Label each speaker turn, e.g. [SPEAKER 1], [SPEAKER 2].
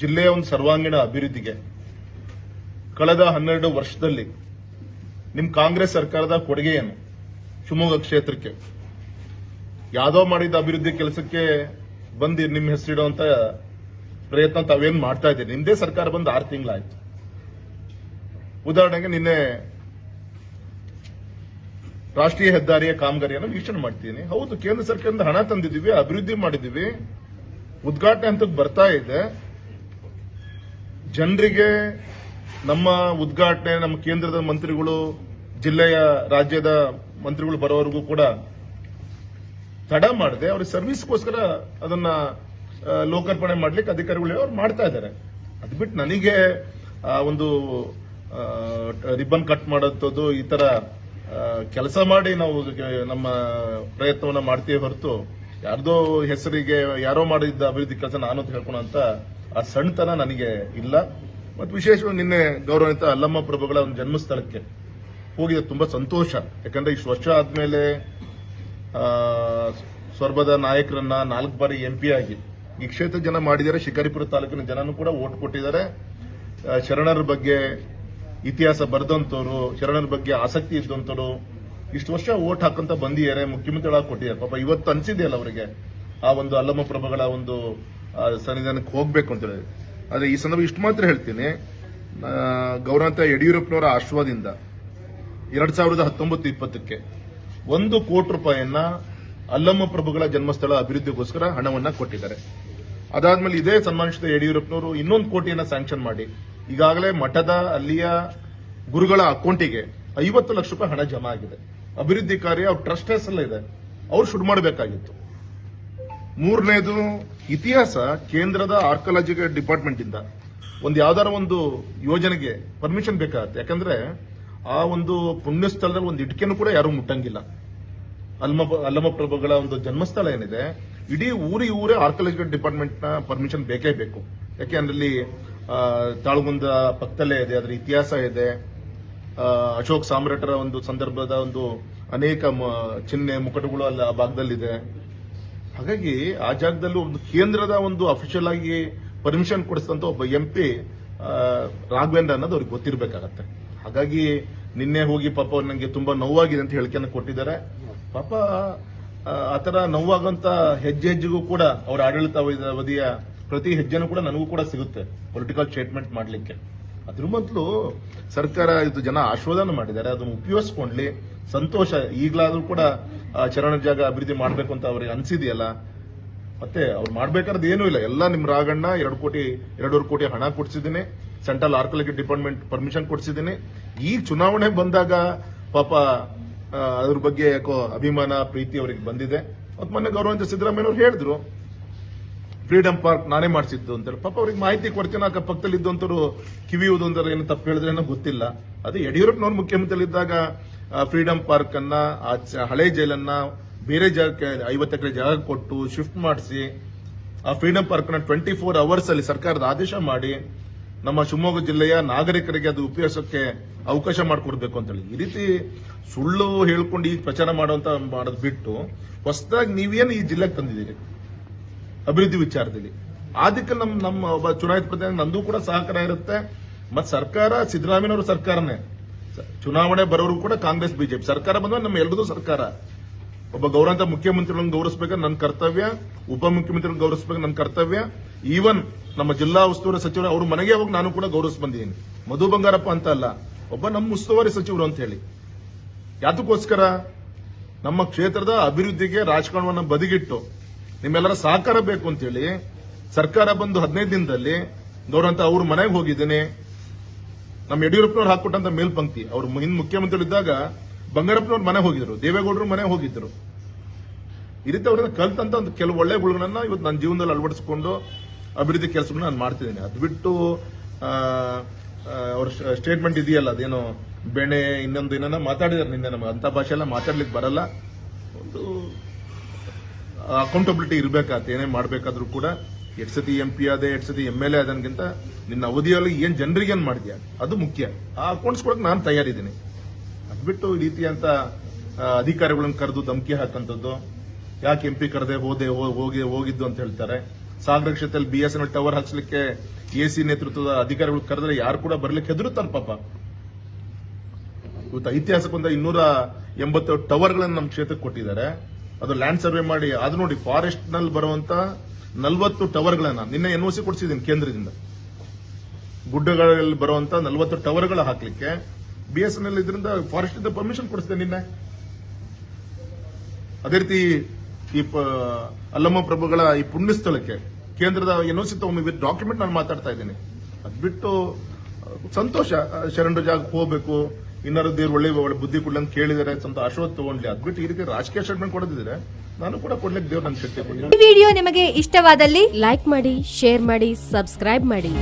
[SPEAKER 1] ಜಿಲ್ಲೆಯ ಒಂದು ಸರ್ವಾಂಗೀಣ ಅಭಿವೃದ್ಧಿಗೆ ಕಳೆದ ಹನ್ನೆರಡು ವರ್ಷದಲ್ಲಿ ನಿಮ್ಮ ಕಾಂಗ್ರೆಸ್ ಸರ್ಕಾರದ ಕೊಡುಗೆ ಏನು ಶಿವಮೊಗ್ಗ ಕ್ಷೇತ್ರಕ್ಕೆ, ಯಾದವ್ ಮಾಡಿದ ಅಭಿವೃದ್ಧಿ ಕೆಲಸಕ್ಕೆ ಬಂದು ನಿಮ್ಮ ಹೆಸರಿಡುವಂತ ಪ್ರಯತ್ನ ತಾವೇನ್ ಮಾಡ್ತಾ ಇದ್ದೀರಿ? ನಿಮ್ದೇ ಸರ್ಕಾರ ಬಂದು ಆರು ತಿಂಗಳಾಯ್ತು. ಉದಾಹರಣೆಗೆ ನಿನ್ನೆ ರಾಷ್ಟ್ರೀಯ ಹೆದ್ದಾರಿಯ ಕಾಮಗಾರಿಯನ್ನು ವೀಕ್ಷಣೆ ಮಾಡ್ತೀನಿ. ಹೌದು, ಕೇಂದ್ರ ಸರ್ಕಾರದಿಂದ ಹಣ ತಂದಿದ್ದೀವಿ, ಅಭಿವೃದ್ಧಿ ಮಾಡಿದ್ದೀವಿ. ಉದ್ಘಾಟನೆ ಹಂತಕ್ಕೆ ಬರ್ತಾ ಇದೆ. ಜನರಿಗೆ ನಮ್ಮ ಉದ್ಘಾಟನೆ, ನಮ್ಮ ಕೇಂದ್ರದ ಮಂತ್ರಿಗಳು, ಜಿಲ್ಲೆಯ ರಾಜ್ಯದ ಮಂತ್ರಿಗಳು ಬರೋವರೆಗೂ ಕೂಡ ತಡ ಮಾಡದೆ ಅವ್ರ ಸರ್ವಿಸ್ಗೋಸ್ಕರ ಅದನ್ನ ಲೋಕಾರ್ಪಣೆ ಮಾಡ್ಲಿಕ್ಕೆ ಅಧಿಕಾರಿಗಳು ಅವ್ರು ಮಾಡ್ತಾ ಇದ್ದಾರೆ. ಅದು ಬಿಟ್ಟು ನನಗೆ ಒಂದು ರಿಬ್ಬನ್ ಕಟ್ ಮಾಡೋದು ಈ ತರ ಕೆಲಸ ಮಾಡಿ ನಾವು ನಮ್ಮ ಪ್ರಯತ್ನವನ್ನ ಮಾಡ್ತೀವಿ ಹೊರತು ಯಾರ್ದೋ ಹೆಸರಿಗೆ ಯಾರೋ ಮಾಡಿದ್ದ ಅಭಿವೃದ್ಧಿ ಕೆಲಸ ನಾನು ಅಂತ ಹೇಳ್ಕೊಳ ಅಂತ ಆ ಸಣ್ಣತನ ನನಗೆ ಇಲ್ಲ. ಮತ್ತು ವಿಶೇಷವಾಗಿ ನಿನ್ನೆ ಗೌರವಾನ್ವಿತ ಅಲ್ಲಮ್ಮ ಪ್ರಭುಗಳ ಒಂದು ಜನ್ಮಸ್ಥಳಕ್ಕೆ ಹೋಗಿದೆ ತುಂಬಾ ಸಂತೋಷ. ಯಾಕಂದ್ರೆ ಇಷ್ಟು ವರ್ಷ ಆದ್ಮೇಲೆ ಸ್ವರ್ಭದ ನಾಯಕರನ್ನ ನಾಲ್ಕು ಬಾರಿ ಎಂಪಿ ಆಗಿ ಈ ಕ್ಷೇತ್ರ ಜನ ಮಾಡಿದ್ದಾರೆ. ಶಿಕಾರಿಪುರ ತಾಲೂಕಿನ ಜನನು ಕೂಡ ಓಟ್ ಕೊಟ್ಟಿದ್ದಾರೆ. ಶರಣರ ಬಗ್ಗೆ ಇತಿಹಾಸ ಬರೆದಂತವ್ರು ಶರಣರ ಬಗ್ಗೆ ಆಸಕ್ತಿ ಇದ್ದಂಥವ್ರು ಇಷ್ಟು ವರ್ಷ ಓಟ್ ಹಾಕಂತ ಬಂದಿದ್ದಾರೆ. ಮುಖ್ಯಮಂತ್ರಿಗಳಾಗಿ ಕೊಟ್ಟಿದ್ದಾರೆ. ಪಾಪ ಇವತ್ತು ಅನ್ಸಿದೆಯಲ್ಲ ಅವರಿಗೆ. ಆ ಒಂದು ಅಲ್ಲಮ್ಮ ಪ್ರಭುಗಳ ಒಂದು ಸನ್ನಿಧಾನಕ್ಕೆ ಹೋಗ್ಬೇಕು ಅಂತ ಹೇಳಿ ಆದ್ರೆ ಈ ಸಂದರ್ಭ ಇಷ್ಟು ಮಾತ್ರ ಹೇಳ್ತೀನಿ. ಗೌರವಂತ ಯಡಿಯೂರಪ್ಪನವರ ಆಶ್ವಾದಿಂದ ಎರಡ್ ಸಾವಿರದ ಹತ್ತೊಂಬತ್ತು ಇಪ್ಪತ್ತಕ್ಕೆ ಒಂದು ಕೋಟಿ ರೂಪಾಯಿಯನ್ನ ಅಲ್ಲಮ್ಮ ಪ್ರಭುಗಳ ಜನ್ಮಸ್ಥಳ ಅಭಿವೃದ್ಧಿಗೋಸ್ಕರ ಹಣವನ್ನ ಕೊಟ್ಟಿದ್ದಾರೆ. ಅದಾದ್ಮೇಲೆ ಇದೇ ಸನ್ಮಾನಿಸಿದ ಯಡಿಯೂರಪ್ಪನವರು ಇನ್ನೊಂದು ಕೋಟಿಯನ್ನ ಸ್ಯಾಂಕ್ಷನ್ ಮಾಡಿ. ಈಗಾಗಲೇ ಮಠದ ಅಲ್ಲಿಯ ಗುರುಗಳ ಅಕೌಂಟಿಗೆ ಐವತ್ತು ಲಕ್ಷ ರೂಪಾಯಿ ಹಣ ಜಮಾ ಆಗಿದೆ. ಅಭಿವೃದ್ಧಿ ಕಾರ್ಯ ಅವ್ರ ಟ್ರಸ್ಟ್ ಹೆಸರಲ್ಲೇ ಇದೆ. ಅವ್ರು ಶುರು ಮಾಡಬೇಕಾಗಿತ್ತು. ಮೂರನೇದು ಇತಿಹಾಸ ಕೇಂದ್ರದ ಆರ್ಕಾಲಜಿಕಲ್ ಡಿಪಾರ್ಟ್ಮೆಂಟ್ ಇಂದ. ಒಂದು ಯಾವ್ದಾರ ಒಂದು ಯೋಜನೆಗೆ ಪರ್ಮಿಷನ್ ಬೇಕಾಗತ್ತೆ. ಯಾಕಂದ್ರೆ ಆ ಒಂದು ಪುಣ್ಯ ಒಂದು ಇಟ್ಕೆನೂ ಕೂಡ ಯಾರು ಮುಟ್ಟಂಗಿಲ್ಲ. ಅಲ್ಮ ಅಲ್ಲಮ ಪ್ರಭುಗಳ ಒಂದು ಜನ್ಮಸ್ಥಳ ಏನಿದೆ, ಇಡೀ ಊರಿ ಊರೇ ಆರ್ಕಾಲಜಿಕಲ್ ಡಿಪಾರ್ಟ್ಮೆಂಟ್ನ ಪರ್ಮಿಷನ್ ಬೇಕೇ ಬೇಕು. ಯಾಕೆ ಅಲ್ಲಿ ತಾಳುಗುಂದ ಪಕ್ಕದಲ್ಲೇ ಇದೆ ಅದರ ಇತಿಹಾಸ ಇದೆ. ಅಶೋಕ್ ಸಾಮ್ರಾಟರ ಒಂದು ಸಂದರ್ಭದ ಒಂದು ಅನೇಕ ಚಿಹ್ನೆ, ಮುಕಟಗಳು ಅಲ್ಲಿ ಆ ಭಾಗದಲ್ಲಿದೆ. ಹಾಗಾಗಿ ಆ ಜಾಗದಲ್ಲೂ ಒಂದು ಕೇಂದ್ರದ ಒಂದು ಅಫಿಷಿಯಲ್ ಆಗಿ ಪರ್ಮಿಷನ್ ಕೊಡಿಸಿದಂತ ಒಬ್ಬ ಎಂ ಪಿ ರಾಘವೇಂದ್ರ ಅನ್ನೋದು ಅವ್ರಿಗೆ ಗೊತ್ತಿರಬೇಕಾಗತ್ತೆ. ಹಾಗಾಗಿ ನಿನ್ನೆ ಹೋಗಿ ಪಾಪ ಅವ್ರು ನನಗೆ ತುಂಬಾ ನೋವಾಗಿದೆ ಅಂತ ಹೇಳಿಕೆಯನ್ನು ಕೊಟ್ಟಿದ್ದಾರೆ. ಪಾಪ ಆತರ ನೋವಾಗಂತ ಹೆಜ್ಜೆ ಹೆಜ್ಜೆಗೂ ಕೂಡ ಅವರ ಆಡಳಿತ ಅವಧಿ- ಅವಧಿಯ ಪ್ರತಿ ಹೆಜ್ಜೆನೂ ಕೂಡ ನನಗೂ ಕೂಡ ಸಿಗುತ್ತೆ ಪೊಲಿಟಿಕಲ್ ಸ್ಟೇಟ್ಮೆಂಟ್ ಮಾಡಲಿಕ್ಕೆ. ಅದ್ರ ಮೊದಲು ಸರ್ಕಾರ ಇದು ಜನ ಆಶೋಧನ ಮಾಡಿದ್ದಾರೆ, ಅದನ್ನು ಉಪಯೋಗಿಸ್ಕೊಂಡ್ಲಿ. ಸಂತೋಷ, ಈಗಲಾದ್ರೂ ಕೂಡ ಚರಣ ಜಾಗ ಅಭಿವೃದ್ಧಿ ಮಾಡಬೇಕು ಅಂತ ಅವ್ರಿಗೆ ಅನಿಸಿದೆಯಲ್ಲ? ಮತ್ತೆ ಅವ್ರು ಮಾಡ್ಬೇಕಾದ್ರೆ ಏನೂ ಇಲ್ಲ. ಎಲ್ಲ ನಿಮ್ ರಾಗಣ್ಣ, ಎರಡು ಕೋಟಿ, ಎರಡೂವರೆ ಕೋಟಿ ಹಣ ಕೊಡ್ಸಿದ್ದೀನಿ. ಸೆಂಟ್ರಲ್ ಆರ್ಕಾಲಜಿ ಡಿಪಾರ್ಟ್ಮೆಂಟ್ ಪರ್ಮಿಷನ್ ಕೊಡ್ಸಿದ್ದೀನಿ. ಈಗ ಚುನಾವಣೆ ಬಂದಾಗ ಪಾಪ ಅದ್ರ ಬಗ್ಗೆ ಯಾಕೋ ಅಭಿಮಾನ, ಪ್ರೀತಿ ಅವರಿಗೆ ಬಂದಿದೆ. ಮತ್ತೆ ಮೊನ್ನೆ ಗೌರವಂತ ಸಿದ್ದರಾಮಯ್ಯ ಅವ್ರು ಹೇಳಿದ್ರು ಫ್ರೀಡಂ ಪಾರ್ಕ್ ನಾನೇ ಮಾಡಿಸಿದ್ದು ಅಂತೇಳಿ ಪಾಪ ಅವ್ರಿಗೆ ಮಾಹಿತಿ ಕೊಡ್ತೀನಿ ಆಗ ಪಕ್ಕದಲ್ಲಿ ಇದ್ದಂತರು ಕಿವಿ ಊದಂತಾರೆ ಏನು ತಪ್ಪು ಹೇಳಿದ್ರೆ ಏನೋ ಗೊತ್ತಿಲ್ಲ. ಅದು ಯಡಿಯೂರಪ್ಪನವ್ರು ಮುಖ್ಯಮಂತ್ರಿ ಇದ್ದಾಗ ಫ್ರೀಡಂ ಪಾರ್ಕ್ ಅನ್ನ ಹಳೆ ಜೈಲನ್ನ ಬೇರೆ ಜಾಗಕ್ಕೆ, ಐವತ್ತು ಎಕರೆ ಜಾಗ ಕೊಟ್ಟು ಶಿಫ್ಟ್ ಮಾಡಿಸಿ, ಆ ಫ್ರೀಡಂ ಪಾರ್ಕ್ನ ಟ್ವೆಂಟಿ ಫೋರ್ ಅವರ್ಸ್ ಅಲ್ಲಿ ಸರ್ಕಾರದ ಆದೇಶ ಮಾಡಿ, ನಮ್ಮ ಶಿವಮೊಗ್ಗ ಜಿಲ್ಲೆಯ ನಾಗರಿಕರಿಗೆ ಅದು ಉಪಯೋಗಕ್ಕೆ ಅವಕಾಶ ಮಾಡಿಕೊಡ್ಬೇಕು ಅಂತ ಹೇಳಿ. ಈ ರೀತಿ ಸುಳ್ಳು ಹೇಳ್ಕೊಂಡು ಈಗ ಪ್ರಚಾರ ಮಾಡುವಂತ ಮಾಡೋದು ಬಿಟ್ಟು, ಹೊಸದಾಗಿ ನೀವೇನು ಈ ಜಿಲ್ಲೆಗೆ ತಂದಿದ್ದೀರಿ? ಅಭಿವೃದ್ಧಿ ವಿಚಾರದಲ್ಲಿ. ಅದಕ್ಕೆ ನಮ್ಮ ನಮ್ಮ ಒಬ್ಬ ಚುನಾಯಿತ ಪ್ರತಿನಿಧಿ ನಂದು ಕೂಡ ಸಹಕಾರ ಇರುತ್ತೆ. ಮತ್ತೆ ಸರ್ಕಾರ ಸಿದ್ದರಾಮಯ್ಯವರ ಸರ್ಕಾರನೇ. ಚುನಾವಣೆ ಬರೋರು ಕೂಡ ಕಾಂಗ್ರೆಸ್, ಬಿಜೆಪಿ. ಸರ್ಕಾರ ಬಂದ್ರೆ ನಮ್ಮ ಎಲ್ಲರದು ಸರ್ಕಾರ. ಒಬ್ಬ ಗೌರವಂತ ಮುಖ್ಯಮಂತ್ರಿಗಳನ್ನು ಗೌರವಿಸಬೇಕು ನನ್ನ ಕರ್ತವ್ಯ ಉಪಮುಖ್ಯಮಂತ್ರಿಗಳನ್ನು ಗೌರವಿಸಬೇಕು ನನ್ನ ಕರ್ತವ್ಯ. ಈವನ್ ನಮ್ಮ ಜಿಲ್ಲಾ ಉಸ್ತುವಾರಿ ಸಚಿವರು, ಅವ್ರ ಮನೆಗೆ ಹೋಗಿ ನಾನು ಕೂಡ ಗೌರವಿಸ್ ಬಂದಿದ್ದೀನಿ. ಮಧು ಬಂಗಾರಪ್ಪ ಅಂತ ಅಲ್ಲ, ಒಬ್ಬ ನಮ್ಮ ಉಸ್ತುವಾರಿ ಸಚಿವರು ಅಂತ ಹೇಳಿ. ಯಾತಕ್ಕೋಸ್ಕರ? ನಮ್ಮ ಕ್ಷೇತ್ರದ ಅಭಿವೃದ್ಧಿಗೆ ರಾಜಕಾರಣವನ್ನು ಬದಿಗಿಟ್ಟು ನಿಮ್ಮೆಲ್ಲರ ಸಹಕಾರ ಬೇಕು ಅಂತೇಳಿ ಸರ್ಕಾರ ಬಂದು ಹದಿನೈದು ದಿನದಲ್ಲಿ ಗೌರವಂತ ಅವ್ರ ಮನೆಗೆ ಹೋಗಿದ್ದೀನಿ. ನಮ್ಮ ಯಡಿಯೂರಪ್ಪನವ್ರು ಹಾಕೊಟ್ಟಂತ ಮೇಲ್ಪಂಕ್ತಿ. ಅವ್ರು ಹಿಂದ್ ಮುಖ್ಯಮಂತ್ರಿ ಇದ್ದಾಗ ಬಂಗಾರಪ್ಪನವ್ರ ಮನೆ ಹೋಗಿದ್ರು, ದೇವೇಗೌಡರು ಮನೆ ಹೋಗಿದ್ರು. ಈ ರೀತಿ ಅವ್ರನ್ನ ಕಲ್ತಂತ ಒಂದು ಕೆಲವು ಒಳ್ಳೆ ಗುಣಗಳನ್ನ ಇವತ್ತು ನನ್ನ ಜೀವನದಲ್ಲಿ ಅಳವಡಿಸಿಕೊಂಡು ಅಭಿವೃದ್ಧಿ ಕೆಲಸಗಳನ್ನ ನಾನು ಮಾಡ್ತಿದ್ದೀನಿ. ಅದು ಬಿಟ್ಟು ಅವ್ರ ಸ್ಟೇಟ್ಮೆಂಟ್ ಇದೆಯಲ್ಲ, ಅದೇನೋ ಬೆಣೆ ಇನ್ನೊಂದು ಏನನ್ನ ಮಾತಾಡಿದಾರೆ ನಿನ್ನೆ ನಮ್ಗೆ ಅಂತ ಭಾಷೆ ಎಲ್ಲ ಮಾತಾಡ್ಲಿಕ್ಕೆ ಬರಲ್ಲ. ಅಕೌಂಟಬಿಲಿಟಿ ಇರಬೇಕಾಗತ್ತೆ ಏನೇ ಮಾಡಬೇಕಾದ್ರೂ ಕೂಡ ಎಷ್ಟು ಸತಿ ಎಂ ಪಿ ಆದ ಎಷ್ಟು ಸತಿ ಎಂ ಎಲ್ ಎ ಆದನ್ಗಿಂತ ನಿನ್ನ ಅವಧಿಯಲ್ಲಿ ಏನ್ ಜನರಿಗೆ ಏನ್ ಮಾಡಿದ್ಯಾ ಅದು ಮುಖ್ಯ. ಆ ಅಕೌಂಟ್ಸ್ ಕೊಡಕ್ಕೆ ನಾನು ತಯಾರಿದ್ದೀನಿ. ಅದ್ಬಿಟ್ಟು ಈ ರೀತಿಯಂತ ಅಧಿಕಾರಿಗಳನ್ನ ಕರೆದು ಧಮಕಿ ಹಾಕಂತದ್ದು, ಯಾಕೆ ಎಂ ಪಿ ಕರೆದೆ ಹೋದೆ ಹೋಗಿ, ಹೋಗಿದ್ದು ಅಂತ ಹೇಳ್ತಾರೆ. ಸಾಗರ ಕ್ಷೇತ್ರದಲ್ಲಿ B S N L tower ಹಾಕ್ಸ್ಲಿಕ್ಕೆ A C ನೇತೃತ್ವದ ಅಧಿಕಾರಿಗಳು ಕರೆದ್ರೆ ಯಾರು ಕೂಡ ಬರ್ಲಿಕ್ಕೆ ಹೆದರುತ್ತಾರೆ ಪಾಪ. ಇವತ್ತು ಐತಿಹಾಸಿಕ ಒಂದು ಇನ್ನೂರ ಎಂಬತ್ತು ಟವರ್ಗಳನ್ನು ನಮ್ಮ ಕ್ಷೇತ್ರಕ್ಕೆ ಕೊಟ್ಟಿದ್ದಾರೆ. ಅದು ಲ್ಯಾಂಡ್ ಸರ್ವೆ ಮಾಡಿ, ಅದು ನೋಡಿ ಫಾರೆಸ್ಟ್ನಲ್ಲಿ ಬರುವಂತ ನಲವತ್ತು ಟವರ್ಗಳನ್ನ ನಿನ್ನೆ ಎನ್ ಸಿ ಕೊಡಿಸಿದ್ದೀನಿ ಕೇಂದ್ರದಿಂದ. ಗುಡ್ಡಗಳಲ್ಲಿ ಬರುವಂತ ನಲವತ್ತು ಟವರ್ಗಳ ಹಾಕ್ಲಿಕ್ಕೆ ಬಿ ಎಸ್ ಎನ್ ಎಲ್ ಇದರಿಂದ ಫಾರೆಸ್ಟ್ ಇಂದ ಪರ್ಮಿಷನ್ ಕೊಡಿಸಿದೆ ನಿನ್ನೆ. ಅದೇ ರೀತಿ ಈ ಅಲ್ಲಮ್ಮ ಪ್ರಭುಗಳ ಈ ಪುಣ್ಯ ಸ್ಥಳಕ್ಕೆ ಕೇಂದ್ರದ ಸಿ ತಗೊಂಡು ಡಾಕ್ಯುಮೆಂಟ್ ನಾನು ಮಾತಾಡ್ತಾ ಇದ್ದೀನಿ. ಅದ್ಬಿಟ್ಟು, ಸಂತೋಷ ಶರಣರ ಜಾಗಕ್ಕೆ ಹೋಗ್ಬೇಕು. ಇನ್ನಾರು ದೇವ್ರ ಒಳ್ಳೆ ಒಳ್ಳೆ ಬುದ್ಧಿ ಕೊಡ್ಲಿ ಅಂತ ಕೇಳಿದರೆ ಸ್ವಂತ ಆಶೀರ್ವಾದ ತಗೊಂಡ್ಲಿ. ಅದ್ ಬಿಟ್ಟು ಈ ರೀತಿ ರಾಜಕೀಯ ಸ್ಟೇಟ್ಮೆಂಟ್ ಕೊಡದಿದ್ರೆ ನಾನು ಕೂಡ ಕೊಡ್ಲಿಕ್ಕೆ ದೇವ್ರು ನನ್ನ ಶಕ್ತಿ ಕೊಡ್ಲಿ.
[SPEAKER 2] ಈ ವಿಡಿಯೋ ನಿಮಗೆ ಇಷ್ಟವಾದಲ್ಲಿ
[SPEAKER 3] ಲೈಕ್ ಮಾಡಿ ಶೇರ್ ಮಾಡಿ ಸಬ್ಸ್ಕ್ರೈಬ್ ಮಾಡಿ.